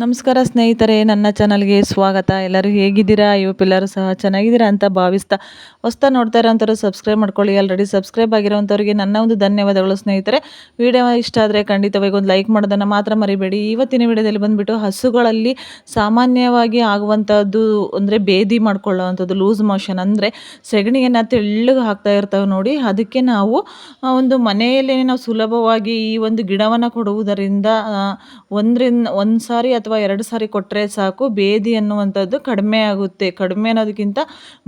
ನಮಸ್ಕಾರ ಸ್ನೇಹಿತರೆ, ನನ್ನ ಚಾನಲ್ಗೆ ಸ್ವಾಗತ. ಎಲ್ಲರೂ ಹೇಗಿದ್ದೀರಾ? ಎಲ್ಲರೂ ಸಹ ಚೆನ್ನಾಗಿದ್ದೀರಾ ಅಂತ ಭಾವಿಸ್ತಾ ಹೊಸ್ತಾ ನೋಡ್ತಾ ಇರೋಂಥವ್ರು ಸಬ್ಸ್ಕ್ರೈಬ್ ಮಾಡ್ಕೊಳ್ಳಿ. ಆಲ್ರೆಡಿ ಸಬ್ಸ್ಕ್ರೈಬ್ ಆಗಿರೋಂಥವ್ರಿಗೆ ನನ್ನ ಒಂದು ಧನ್ಯವಾದಗಳು ಸ್ನೇಹಿತರೆ. ವಿಡಿಯೋ ಇಷ್ಟ ಆದರೆ ಖಂಡಿತವಾಗಿ ಒಂದು ಲೈಕ್ ಮಾಡೋದನ್ನು ಮಾತ್ರ ಮರಿಬೇಡಿ. ಇವತ್ತಿನ ವಿಡಿಯೋದಲ್ಲಿ ಬಂದುಬಿಟ್ಟು ಹಸುಗಳಲ್ಲಿ ಸಾಮಾನ್ಯವಾಗಿ ಆಗುವಂಥದ್ದು ಅಂದರೆ ಬೇದಿ ಮಾಡ್ಕೊಳ್ಳೋವಂಥದ್ದು, ಲೂಸ್ ಮೋಷನ್ ಅಂದರೆ ಸೆಗಣಿಯನ್ನು ತೆಳ್ಳಗೆ ಹಾಕ್ತಾ ಇರ್ತವೆ ನೋಡಿ. ಅದಕ್ಕೆ ನಾವು ಒಂದು ಮನೆಯಲ್ಲೇ ನಾವು ಸುಲಭವಾಗಿ ಈ ಒಂದು ಗಿಡವನ್ನು ಕೊಡುವುದರಿಂದ ಒಂದರಿಂದ ಒಂದು ಸಾರಿ ಎರಡು ಸಾರಿ ಕೊಟ್ಟರೆ ಸಾಕು. ಬೇದಿ ಅನ್ನುವಂಥದ್ದು ಕಡಿಮೆ ಆಗುತ್ತೆ. ಕಡಿಮೆ ಅನ್ನೋದಕ್ಕಿಂತ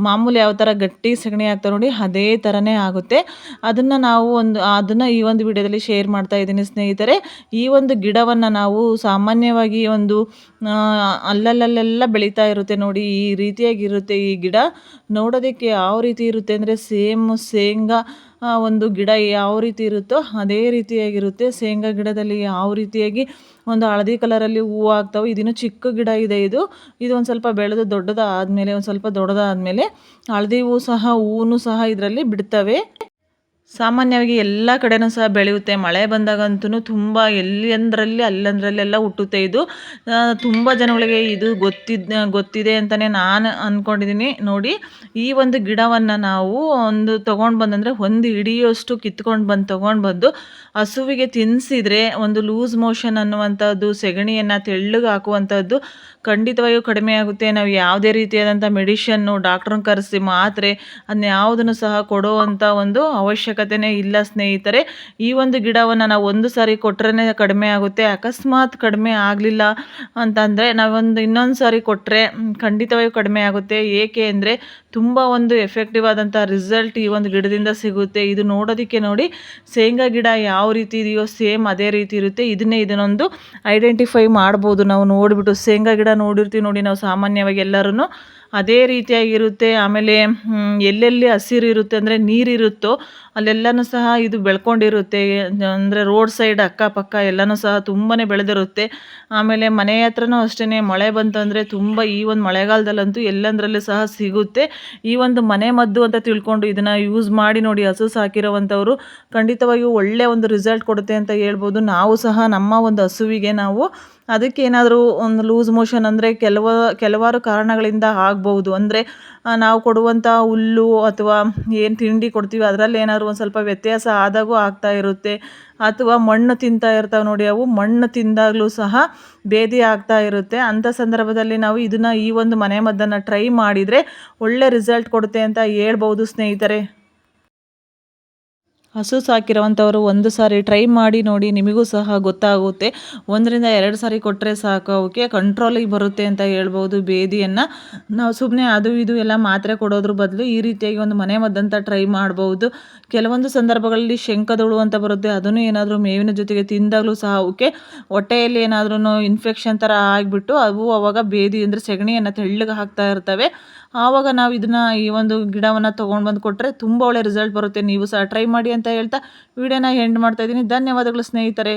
ಮಾಮೂಲಿ ಯಾವ ಥರ ಗಟ್ಟಿ ಸಗಣಿ ಆಗ್ತಾ ನೋಡಿ, ಅದೇ ಥರನೇ ಆಗುತ್ತೆ. ಅದನ್ನು ನಾವು ಒಂದು, ಅದನ್ನು ಈ ಒಂದು ವಿಡಿಯೋದಲ್ಲಿ ಶೇರ್ ಮಾಡ್ತಾ ಇದ್ದೀನಿ ಸ್ನೇಹಿತರೆ. ಈ ಒಂದು ಗಿಡವನ್ನು ನಾವು ಸಾಮಾನ್ಯವಾಗಿ ಒಂದು ಅಲ್ಲಲ್ಲಲ್ಲೆಲ್ಲ ಬೆಳೀತಾ ಇರುತ್ತೆ ನೋಡಿ, ಈ ರೀತಿಯಾಗಿರುತ್ತೆ ಈ ಗಿಡ. ನೋಡೋದಕ್ಕೆ ಯಾವ ರೀತಿ ಇರುತ್ತೆ ಅಂದರೆ ಸೇಮ್, ಶೇಂಗಾ ಒಂದು ಗಿಡ ಯಾವ ರೀತಿ ಇರುತ್ತೋ ಅದೇ ರೀತಿಯಾಗಿರುತ್ತೆ. ಶೇಂಗಾ ಗಿಡದಲ್ಲಿ ಯಾವ ರೀತಿಯಾಗಿ ಒಂದು ಹಳದಿ ಕಲರಲ್ಲಿ ಹೂವು ಆಗ್ತಾವೆ, ಇದಿನ್ನೂ ಚಿಕ್ಕ ಗಿಡ ಇದೆ ಇದು. ಇದು ಒಂದು ಸ್ವಲ್ಪ ಬೆಳೆದು ದೊಡ್ಡದಾದ ಮೇಲೆ ಒಂದು ಸ್ವಲ್ಪ ದೊಡ್ಡದಾದಮೇಲೆ ಹಳದಿ ಹೂವು ಸಹ ಹೂವು ಸಹ ಇದರಲ್ಲಿ ಬಿಡ್ತವೆ. ಸಾಮಾನ್ಯವಾಗಿ ಎಲ್ಲ ಕಡೆನೂ ಸಹ ಬೆಳೆಯುತ್ತೆ. ಮಳೆ ಬಂದಾಗಂತೂ ತುಂಬ ಎಲ್ಲಿ ಅಂದ್ರಲ್ಲಿ ಅಲ್ಲಂದ್ರಲ್ಲೆಲ್ಲ ಹುಟ್ಟುತ್ತೆ ಇದು. ತುಂಬ ಜನಗಳಿಗೆ ಇದು ಗೊತ್ತಿದ್ದ ಗೊತ್ತಿದೆ ಅಂತಲೇ ನಾನು ಅಂದ್ಕೊಂಡಿದ್ದೀನಿ ನೋಡಿ, ಈ ಒಂದು ಗಿಡವನ್ನು ನಾವು ಒಂದು ತೊಗೊಂಡು ಬಂದಂದರೆ ಒಂದು ಹಿಡಿಯೋಷ್ಟು ಕಿತ್ಕೊಂಡು ಬಂದು, ತೊಗೊಂಡು ಬಂದು ಹಸುವಿಗೆ ತಿನ್ನಿಸಿದರೆ ಒಂದು ಲೂಸ್ ಮೋಷನ್ ಅನ್ನುವಂಥದ್ದು, ಸೆಗಣಿಯನ್ನು ತೆಳ್ಳಗೆ ಹಾಕುವಂಥದ್ದು ಖಂಡಿತವಾಗಿಯೂ ಕಡಿಮೆ ಆಗುತ್ತೆ. ನಾವು ಯಾವುದೇ ರೀತಿಯಾದಂಥ ಮೆಡಿಷನ್ನು ಡಾಕ್ಟ್ರನ್ನ ಕರೆಸಿ ಮಾತ್ರೆ ಅದನ್ನ ಯಾವುದನ್ನು ಸಹ ಕೊಡುವಂಥ ಒಂದು ಅವಶ್ಯಕತೆಯೇ ಇಲ್ಲ ಸ್ನೇಹಿತರೆ, ಈ ಒಂದು ಗಿಡವನ್ನು ನಾವು ಒಂದು ಸಾರಿ ಕೊಟ್ಟರೆ ಕಡಿಮೆ ಆಗುತ್ತೆ. ಅಕಸ್ಮಾತ್ ಕಡಿಮೆ ಆಗಲಿಲ್ಲ ಅಂತಂದರೆ ನಾವೊಂದು ಇನ್ನೊಂದು ಸಾರಿ ಕೊಟ್ಟರೆ ಖಂಡಿತವಾಗಿಯೂ ಕಡಿಮೆ ಆಗುತ್ತೆ. ಏಕೆ ಅಂದರೆ ತುಂಬ ಒಂದು ಎಫೆಕ್ಟಿವ್ ಆದಂಥ ರಿಸಲ್ಟ್ ಈ ಒಂದು ಗಿಡದಿಂದ ಸಿಗುತ್ತೆ. ಇದು ನೋಡೋದಕ್ಕೆ ನೋಡಿ ಶೇಂಗಾ ಗಿಡ ಯಾವ ರೀತಿ ಇದೆಯೋ ಸೇಮ್ ಅದೇ ರೀತಿ ಇರುತ್ತೆ. ಇದನ್ನೇ ಇದನ್ನೊಂದು ಐಡೆಂಟಿಫೈ ಮಾಡ್ಬೋದು. ನಾವು ನೋಡಿಬಿಟ್ಟು ಶೇಂಗಾ ಗಿಡ ನೋಡಿರ್ತೀವಿ ನೋಡಿ, ನಾವು ಸಾಮಾನ್ಯವಾಗಿ ಎಲ್ಲರೂ ಅದೇ ರೀತಿಯಾಗಿರುತ್ತೆ. ಆಮೇಲೆ ಎಲ್ಲೆಲ್ಲಿ ಹಸಿರು ಇರುತ್ತೆ ಅಂದರೆ ನೀರಿರುತ್ತೋ ಅಲ್ಲೆಲ್ಲನೂ ಸಹ ಇದು ಬೆಳ್ಕೊಂಡಿರುತ್ತೆ. ಅಂದರೆ ರೋಡ್ ಸೈಡ್ ಅಕ್ಕಪಕ್ಕ ಎಲ್ಲನೂ ಸಹ ತುಂಬಾ ಬೆಳೆದಿರುತ್ತೆ. ಆಮೇಲೆ ಮನೆ ಹತ್ರನೂ ಅಷ್ಟೇ ಮಳೆ ಬಂತಂದರೆ ತುಂಬ ಈ ಒಂದು ಮಳೆಗಾಲದಲ್ಲಂತೂ ಎಲ್ಲಂದರಲ್ಲೂ ಸಹ ಸಿಗುತ್ತೆ. ಈ ಒಂದು ಮನೆ ಮದ್ದು ಅಂತ ತಿಳ್ಕೊಂಡು ಇದನ್ನು ಯೂಸ್ ಮಾಡಿ ನೋಡಿ ಹಸು ಸಾಕಿರೋವಂಥವ್ರು ಖಂಡಿತವಾಗಿಯೂ ಒಳ್ಳೆಯ ಒಂದು ರಿಸಲ್ಟ್ ಕೊಡುತ್ತೆ ಅಂತ ಹೇಳ್ಬೋದು. ನಾವು ಸಹ ನಮ್ಮ ಒಂದು ಹಸುವಿಗೆ ನಾವು ಅದಕ್ಕೇನಾದರೂ ಒಂದು ಲೂಸ್ ಮೋಷನ್ ಅಂದರೆ ಕೆಲವ, ಕೆಲವಾರು ಕಾರಣಗಳಿಂದ ಆಗ್ಬೌದು ಅಂದರೆ ನಾವು ಕೊಡುವಂಥ ಹುಲ್ಲು ಅಥವಾ ಏನು ತಿಂಡಿ ಕೊಡ್ತೀವಿ, ಅದರಲ್ಲಿ ಏನಾದರೂ ಒಂದು ಸ್ವಲ್ಪ ವ್ಯತ್ಯಾಸ ಆದಾಗೂ ಆಗ್ತಾ ಇರುತ್ತೆ. ಅಥವಾ ಮಣ್ಣು ತಿಂತಾ ಇರ್ತಾವೆ ನೋಡಿ, ಅವು ಮಣ್ಣು ತಿಂದಾಗಲೂ ಸಹ ಭೇದಿ ಆಗ್ತಾ ಇರುತ್ತೆ. ಅಂಥ ಸಂದರ್ಭದಲ್ಲಿ ನಾವು ಇದನ್ನು ಈ ಒಂದು ಮನೆ ಮದ್ದನ್ನು ಟ್ರೈ ಮಾಡಿದರೆ ಒಳ್ಳೆ ರಿಸಲ್ಟ್ ಕೊಡುತ್ತೆ ಅಂತ ಹೇಳ್ಬೋದು ಸ್ನೇಹಿತರೆ. ಹಸು ಸಾಕಿರೋವಂಥವ್ರು ಒಂದು ಸಾರಿ ಟ್ರೈ ಮಾಡಿ ನೋಡಿ ನಿಮಗೂ ಸಹ ಗೊತ್ತಾಗುತ್ತೆ. ಒಂದರಿಂದ ಎರಡು ಸಾರಿ ಕೊಟ್ಟರೆ ಸಾಕು, ಅವಕ್ಕೆ ಕಂಟ್ರೋಲಿಗೆ ಬರುತ್ತೆ ಅಂತ ಹೇಳ್ಬೋದು ಬೇದಿಯನ್ನು. ನಾವು ಸುಮ್ಮನೆ ಅದು ಇದು ಎಲ್ಲ ಮಾತ್ರೆ ಕೊಡೋದ್ರ ಬದಲು ಈ ರೀತಿಯಾಗಿ ಒಂದು ಮನೆ ಮದ್ದಂತ ಟ್ರೈ ಮಾಡ್ಬೋದು. ಕೆಲವೊಂದು ಸಂದರ್ಭಗಳಲ್ಲಿ ಶಂಕದಳು ಅಂತ ಬರುತ್ತೆ, ಅದನ್ನು ಏನಾದರೂ ಮೇವಿನ ಜೊತೆಗೆ ತಿಂದಾಗಲೂ ಸಹ ಅವಕ್ಕೆ ಹೊಟ್ಟೆಯಲ್ಲಿ ಏನಾದ್ರೂ ಇನ್ಫೆಕ್ಷನ್ ಥರ ಆಗಿಬಿಟ್ಟು ಅವು ಅವಾಗ ಬೇದಿ ಅಂದರೆ ಸೆಗಣಿಯನ್ನು ತೆಳ್ಳಗೆ ಹಾಕ್ತಾ ಇರ್ತವೆ. ಆವಾಗ ನಾವು ಇದನ್ನು ಈ ಒಂದು ಗಿಡವನ್ನು ತೊಗೊಂಡು ಬಂದು ಕೊಟ್ಟರೆ ತುಂಬ ಒಳ್ಳೆ ರಿಸಲ್ಟ್ ಬರುತ್ತೆ. ನೀವು ಸಹ ಟ್ರೈ ಮಾಡಿ ಅಂತ ಹೇಳ್ತಾ ವಿಡಿಯೋನ ಎಂಡ್ ಮಾಡ್ತಾಯಿದ್ದೀನಿ ಧನ್ಯವಾದಗಳು ಸ್ನೇಹಿತರೆ.